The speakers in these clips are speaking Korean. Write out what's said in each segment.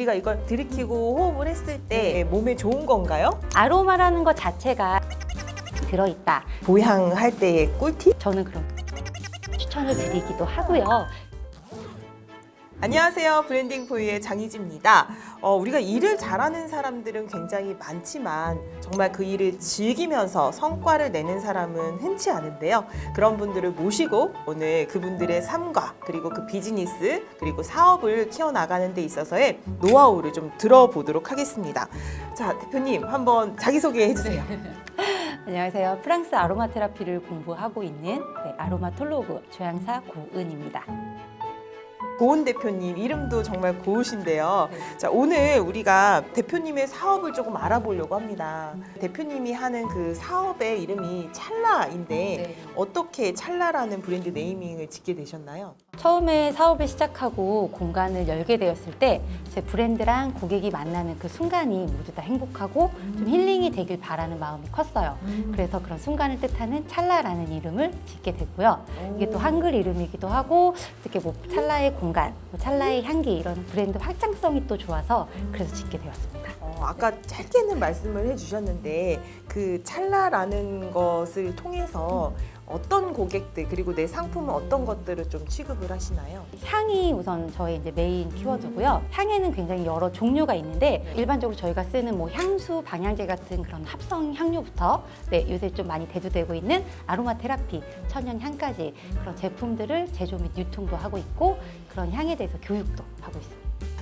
우리가 이걸 들이키고 호흡을 했을 때 몸에 좋은 건가요? 아로마라는 것 자체가 들어있다. 보양할 때의 꿀팁? 저는 그런 추천을 드리기도 하고요. 안녕하세요. 브랜딩 포유의 장희지입니다. 어, 우리가 일을 잘하는 사람들은 굉장히 많지만 정말 그 일을 즐기면서 성과를 내는 사람은 흔치 않은데요. 그런 분들을 모시고 오늘 그분들의 삶과 그리고 그 비즈니스 그리고 사업을 키워나가는 데 있어서의 노하우를 좀 들어보도록 하겠습니다. 자, 대표님 한번 자기소개 해주세요. 안녕하세요. 프랑스 아로마 테라피를 공부하고 있는 네, 아로마 톨로그 조향사 고은입니다. 고은 대표님 이름도 정말 고우신데요. 자 오늘 우리가 대표님의 사업을 조금 알아보려고 합니다. 대표님이 하는 그 사업의 이름이 찰나인데 어떻게 찰나라는 브랜드 네이밍을 짓게 되셨나요? 처음에 사업을 시작하고 공간을 열게 되었을 때 제 브랜드랑 고객이 만나는 그 순간이 모두 다 행복하고 좀 힐링이 되길 바라는 마음이 컸어요. 그래서 그런 순간을 뜻하는 찰나라는 이름을 짓게 됐고요. 이게 또 한글 이름이기도 하고 특히 뭐 찰나의 공간, 뭐 찰나의 향기 이런 브랜드 확장성이 또 좋아서 그래서 짓게 되었습니다. 어, 아까 짧게는 말씀을 해주셨는데 그 찰나라는 것을 통해서 어떤 고객들 그리고 내 상품은 어떤 것들을 좀 취급을 하시나요? 향이 우선 저의 이제 메인 키워드고요. 향에는 굉장히 여러 종류가 있는데 일반적으로 저희가 쓰는 뭐 향수, 방향제 같은 그런 합성 향료부터 네, 요새 좀 많이 대두되고 있는 아로마 테라피, 천연 향까지 그런 제품들을 제조 및 유통도 하고 있고 그런 향에 대해서 교육도 하고 있습니다.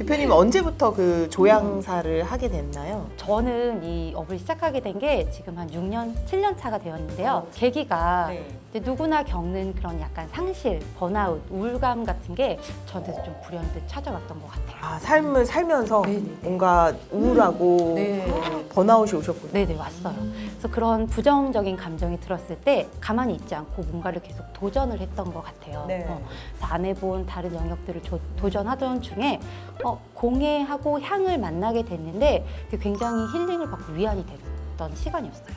대표님 언제부터 그 조향사를 하게 됐나요? 저는 이 업을 시작하게 된 게 지금 한 6년, 7년 차가 되었는데요. 계기가 네. 이제 누구나 겪는 그런 약간 상실, 번아웃, 우울감 같은 게 저한테도 좀 불현듯 찾아왔던 것 같아요. 아 삶을 살면서 네네. 뭔가 우울하고 번아웃이 오셨군요. 네네 왔어요. 그래서 그런 부정적인 감정이 들었을 때 가만히 있지 않고 뭔가를 계속 도전을 했던 것 같아요. 네. 어, 그래서 안 해본 다른 영역들을 조- 도전하던 중에 어, 공예하고 향을 만나게 됐는데 굉장히 힐링을 받고 위안이 됐던 시간이었어요.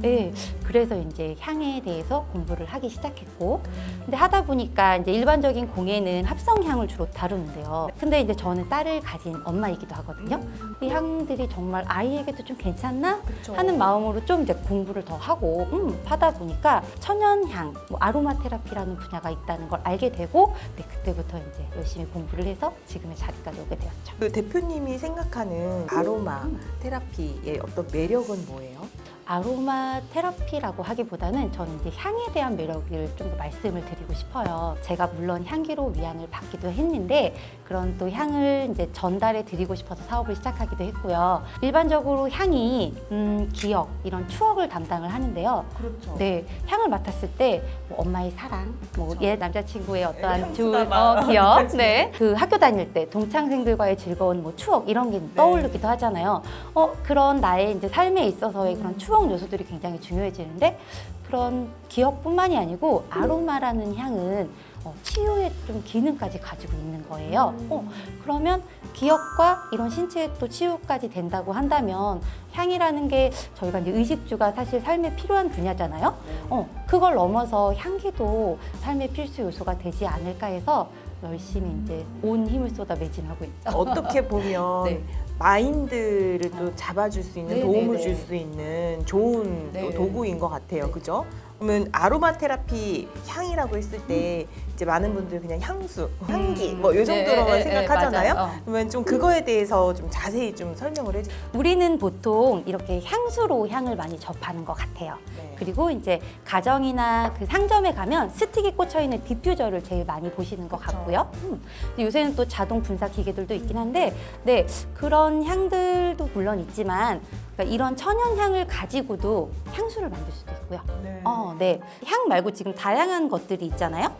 네, 그래서 이제 향에 대해서 공부를 하기 시작했고, 근데 하다 보니까 이제 일반적인 공예는 합성향을 주로 다루는데요. 근데 이제 저는 딸을 가진 엄마이기도 하거든요. 이 향들이 정말 아이에게도 좀 괜찮나 그쵸. 하는 마음으로 좀 이제 공부를 더 하고 음, 하다 보니까 천연향, 뭐 아로마 테라피라는 분야가 있다는 걸 알게 되고, 네, 그때부터 이제 열심히 공부를 해서 지금의 자리까지 오게 되었죠. 그 대표님이 생각하는 아로마 테라피의 어떤 매력은 뭐예요? 아로마 테라피라고 하기보다는 저는 이제 향에 대한 매력을 좀 더 말씀을 드리고 싶어요. 제가 물론 향기로 위안을 받기도 했는데 그런 또 향을 이제 전달해 드리고 싶어서 사업을 시작하기도 했고요. 일반적으로 향이 음, 기억 이런 추억을 담당을 하는데요. 그렇죠. 네, 향을 맡았을 때 뭐 엄마의 사랑, 뭐 그쵸. 옛 남자친구의 어떠한 좋은 막 어, 기억. 네, 그 학교 다닐 때 동창생들과의 즐거운 뭐 추억 이런 게 떠오르기도 하잖아요. 어 그런 나의 이제 삶에 있어서의 그런 추억 요소들이 굉장히 중요해지는데 그런 기억뿐만이 아니고 아로마라는 향은 어, 치유의 좀 기능까지 가지고 있는 거예요. 어, 그러면 기억과 이런 신체의 또 치유까지 된다고 한다면 향이라는 게 저희가 이제 의식주가 사실 삶에 필요한 분야잖아요. 어, 그걸 넘어서 향기도 삶의 필수 요소가 되지 않을까 해서 열심히 이제 온 힘을 쏟아 매진하고 있죠. 어떻게 보면 네. 마인드를 또 잡아줄 수 있는 네, 도움을 네, 줄 네. 수 있는 좋은 네. 또 도구인 것 같아요. 네. 그죠? 그러면 아로마 테라피 향이라고 했을 때 이제 많은 분들 그냥 향수, 향기 뭐 이 정도로만 네, 네, 생각하잖아요. 맞아요. 어. 그러면 좀 그거에 대해서 좀 자세히 좀 설명을 해주세요. 우리는 보통 이렇게 향수로 향을 많이 접하는 것 같아요. 네. 그리고 이제 가정이나 그 상점에 가면 스틱이 꽂혀 있는 디퓨저를 제일 많이 보시는 것. 같고요. 음. 근데 요새는 또 자동 분사 기계들도 있긴 한데, 네 그런 향들도 물론 있지만 그러니까 이런 천연 향을 가지고도 향수를 만들 수도 있고요. 네. 어, 네. 향 말고 지금 다양한 것들이 있잖아요.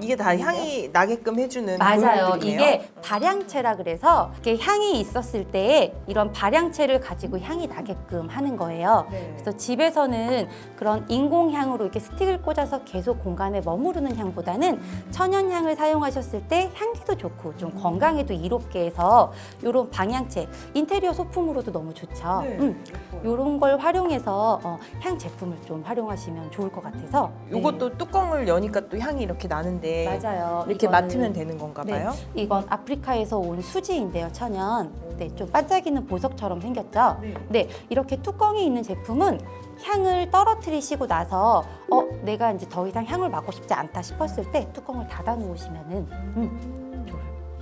이게 다 향이 나게끔 해주는 맞아요. 도구들이네요. 이게 발향체라 그래서 이게 향이 있었을 때 이런 발향체를 가지고 향이 나게끔 하는 거예요. 네. 그래서 집에서는 그런 인공향으로 이렇게 스틱을 꽂아서 계속 공간에 머무르는 향보다는 천연향을 사용하셨을 때 향기도 좋고 좀 건강에도 이롭게 해서 이런 방향체 인테리어 소품으로도 너무 좋죠. 네. 음, 이런 걸 활용해서 어, 향 제품을 좀 활용하시면 좋을 것 같아서 요것도 뚜껑을 여니까 또 향이 이렇게 나는 데 같은데 맞아요. 이렇게 이거는- 맡으면 되는 건가 네, 봐요. 이건 아프리카에서 온 수지인데요, 천연. 네, 좀 반짝이는 보석처럼 생겼죠. 네. 네, 이렇게 뚜껑이 있는 제품은 향을 떨어뜨리시고 나서 어 내가 이제 더 이상 향을 맡고 싶지 않다 싶었을 때 뚜껑을 닫아 놓으시면은 음,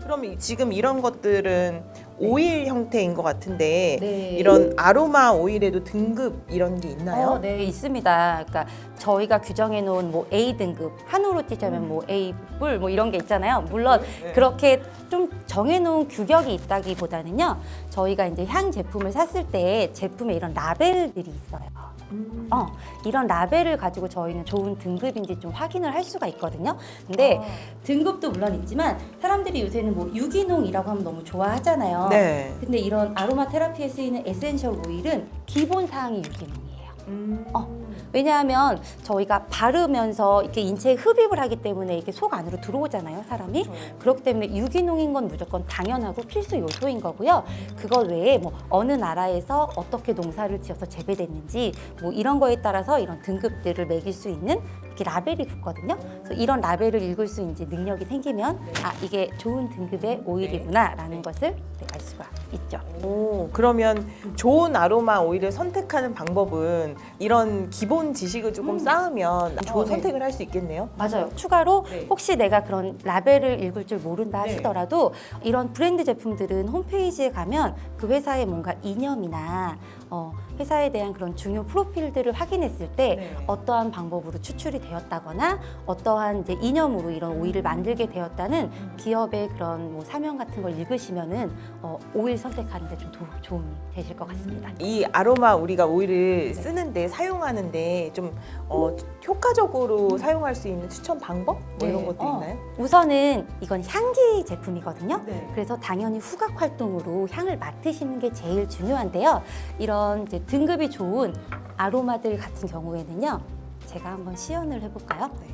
그럼 이- 지금 이런 것들은 오일 형태인 것 같은데 네. 이런 아로마 오일에도 등급 이런 게 있나요? 어, 네, 있습니다. 그러니까 저희가 규정해 놓은 뭐 A 등급 한우로 찌자면 뭐 A 뿔 뭐 이런 게 있잖아요. 물론 네. 그렇게 좀 정해 놓은 규격이 있다기보다는요. 저희가 이제 향 제품을 샀을 때 제품에 이런 라벨들이 있어요. 음. 어, 이런 라벨을 가지고 저희는 좋은 등급인지 좀 확인을 할 수가 있거든요. 근데 아. 등급도 물론 있지만 사람들이 요새는 뭐 유기농이라고 하면 너무 좋아하잖아요. 네. 근데 이런 아로마 테라피에 쓰이는 에센셜 오일은 기본 사항이 유기농이에요. 음. 어. 왜냐하면 저희가 바르면서 이렇게 인체에 흡입을 하기 때문에 이게 속 안으로 들어오잖아요, 사람이. 그렇기 때문에 유기농인 건 무조건 당연하고 필수 요소인 거고요. 그거 외에 뭐 어느 나라에서 어떻게 농사를 지어서 재배됐는지 뭐 이런 거에 따라서 이런 등급들을 매길 수 있는 이렇게 라벨이 붙거든요. 그래서 이런 라벨을 읽을 수 이제 능력이 생기면 아 이게 좋은 등급의 오일이구나라는 것을 네, 알 수가 있죠. 오, 그러면 좋은 아로마 오일을 선택하는 방법은 이런 기본 지식을 조금 쌓으면 좋은 어, 네. 선택을 할 수 있겠네요. 맞아요. 추가로 네. 혹시 내가 그런 라벨을 읽을 줄 모른다 네. 하시더라도 이런 브랜드 제품들은 홈페이지에 가면 그 회사의 뭔가 이념이나 어, 회사에 대한 그런 중요 프로필들을 확인했을 때 네. 어떠한 방법으로 추출이 되었다거나 어떠한 이제 이념으로 이런 오일을 만들게 되었다는 기업의 그런 뭐 사명 같은 걸 읽으시면은 어, 오일 선택하는데 좀 도, 도움이 되실 것 같습니다. 이 아로마 우리가 오일을 쓰는데 사용하는데 좀 어, 효과적으로 사용할 수 있는 추천 방법 뭐 이런 네. 것도 어, 있나요? 우선은 이건 향기 제품이거든요. 네. 그래서 당연히 후각 활동으로 향을 맡으시는 게 제일 중요한데요. 이런 이제 등급이 좋은 아로마들 같은 경우에는요. 제가 한번 시연을 해볼까요? 네.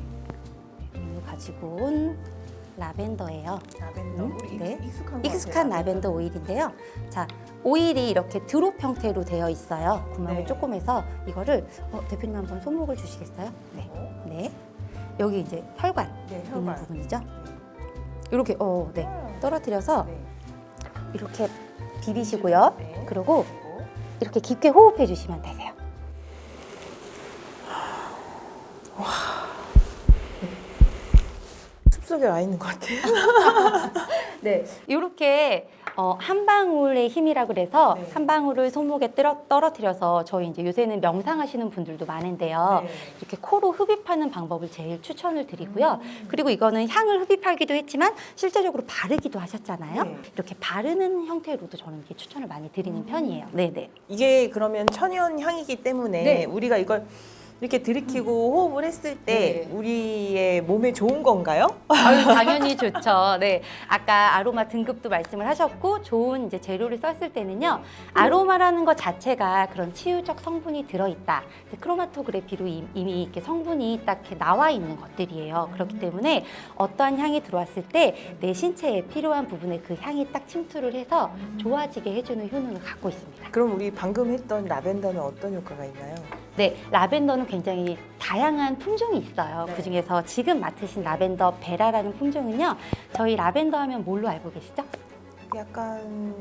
오늘 가지고 온 라벤더예요. 라벤더 음, 우리 네. 익숙한 것 익숙한 같아요. 라벤더 오일인데요. 자, 오일이 이렇게 드롭 형태로 되어 있어요. 구멍이 네. 조금 해서 이거를 어, 대표님 한번 손목을 주시겠어요? 네. 어? 네. 여기 이제 혈관 네, 있는 혈관. 부분이죠. 이렇게 어, 네. 떨어뜨려서 네. 이렇게 비비시고요. 네. 그리고 이렇게 깊게 호흡해 주시면 되세요. 숲속에 와 있는 것 같아요. 네. 이렇게 어, 한 방울의 힘이라 그래서 네. 한 방울을 손목에 떨어, 떨어뜨려서 저희 이제 요새는 명상하시는 분들도 많은데요. 네. 이렇게 코로 흡입하는 방법을 제일 추천을 드리고요. 음. 그리고 이거는 향을 흡입하기도 했지만 실제적으로 바르기도 하셨잖아요. 네. 이렇게 바르는 형태로도 저는 이렇게 추천을 많이 드리는 음. 편이에요. 네, 네. 이게 그러면 천연 향이기 때문에 네. 우리가 이걸 이렇게 들이키고 호흡을 했을 때 네. 우리의 몸에 좋은 건가요? 아유, 당연히 좋죠. 네. 아까 아로마 등급도 말씀을 하셨고, 좋은 이제 재료를 썼을 때는요, 아로마라는 것 자체가 그런 치유적 성분이 들어 있다. 이제 크로마토그래피로 이- 이미 이렇게 성분이 딱 이렇게 나와 있는 것들이에요. 그렇기 때문에 어떠한 향이 들어왔을 때 내 신체에 필요한 부분에 그 향이 딱 침투를 해서 좋아지게 해주는 효능을 갖고 있습니다. 그럼 우리 방금 했던 라벤더는 어떤 효과가 있나요? 네, 라벤더는 굉장히 다양한 품종이 있어요. 네. 그 중에서 지금 맡으신 라벤더 베라라는 품종은요, 저희 라벤더 하면 뭘로 알고 계시죠? 약간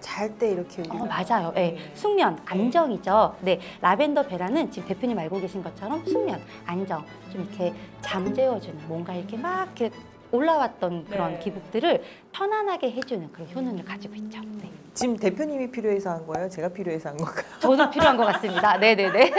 잘 때 이렇게 우리가 어, 맞아요. 네. 네. 숙면, 안정이죠. 네, 라벤더 베라는 지금 대표님 알고 계신 것처럼 숙면, 안정, 좀 이렇게 잠재워주는 뭔가 이렇게 막 이렇게 올라왔던 그런 네. 기복들을 편안하게 해주는 그런 효능을 가지고 있죠. 네. 지금 대표님이 필요해서 한 거예요? 제가 필요해서 한 건가요? 저도 필요한 것 같습니다. 네, 네, 네.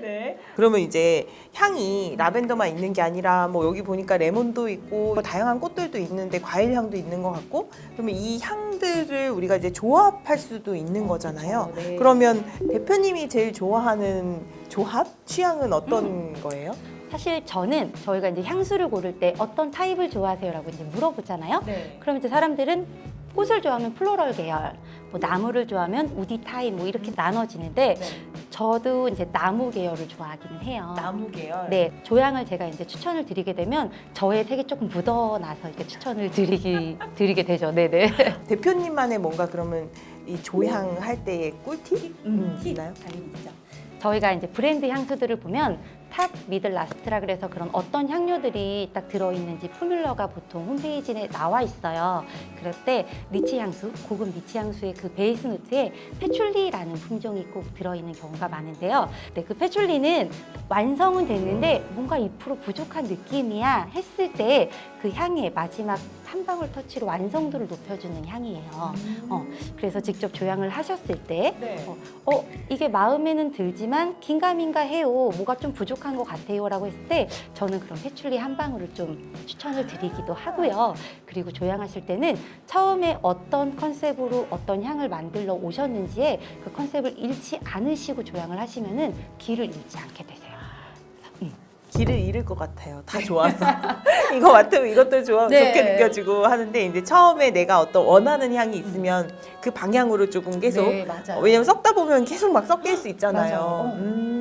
네. 그러면 이제 향이 라벤더만 있는 게 아니라 뭐 여기 보니까 레몬도 있고 뭐 다양한 꽃들도 있는데 과일 향도 있는 것 같고 그러면 이 향들을 우리가 이제 조합할 수도 있는 거잖아요. 네. 그러면 대표님이 제일 좋아하는 조합 취향은 어떤 거예요? 사실 저는 저희가 이제 향수를 고를 때 어떤 타입을 좋아하세요라고 이제 물어보잖아요. 네. 그럼 이제 사람들은 꽃을 좋아하면 플로럴 계열, 뭐 나무를 좋아하면 우디 타입 뭐 이렇게 나눠지는데 저도 이제 나무 계열을 좋아하기는 해요. 나무 계열. 네, 조향을 제가 이제 추천을 드리게 되면 저의 색이 조금 묻어나서 이렇게 추천을 드리기 드리게 되죠. 네, 네. 대표님만의 뭔가 그러면 이 조향 할 때의 꿀팁 음, 있나요? 저희가 이제 브랜드 향수들을 보면 탑, 미들, 라스트라 그래서 그런 어떤 향료들이 딱 들어있는지 포뮬러가 보통 홈페이지에 나와 있어요. 그럴 때 리치 향수, 고급 리치 향수의 그 베이스 노트에 패출리라는 품종이 꼭 들어있는 경우가 많은데요. 네, 그 패출리는 완성은 됐는데 뭔가 2% 부족한 느낌이야 했을 때 그 향의 마지막 한 방울 터치로 완성도를 높여주는 향이에요. 어, 그래서 직접 조향을 하셨을 때 네. 어, 어, 이게 마음에는 들지만 긴가민가 해요. 뭐가 좀 부족한 것 같아요. 라고 했을 때 저는 그런 패출리 한 방울을 좀 추천을 드리기도 하고요. 그리고 조향하실 때는 처음에 어떤 컨셉으로 어떤 향을 만들러 오셨는지에 그 컨셉을 잃지 않으시고 조향을 하시면은 길을 잃지 않게 되세요. 길을 잃을 것 같아요. 다 좋아서 이거 맡으면 이것도 좋아 네. 좋게 느껴지고 하는데 이제 처음에 내가 어떤 원하는 향이 있으면 그 방향으로 조금 계속 네. 왜냐면 섞다 보면 계속 막 섞일 수 있잖아요. 어. 음.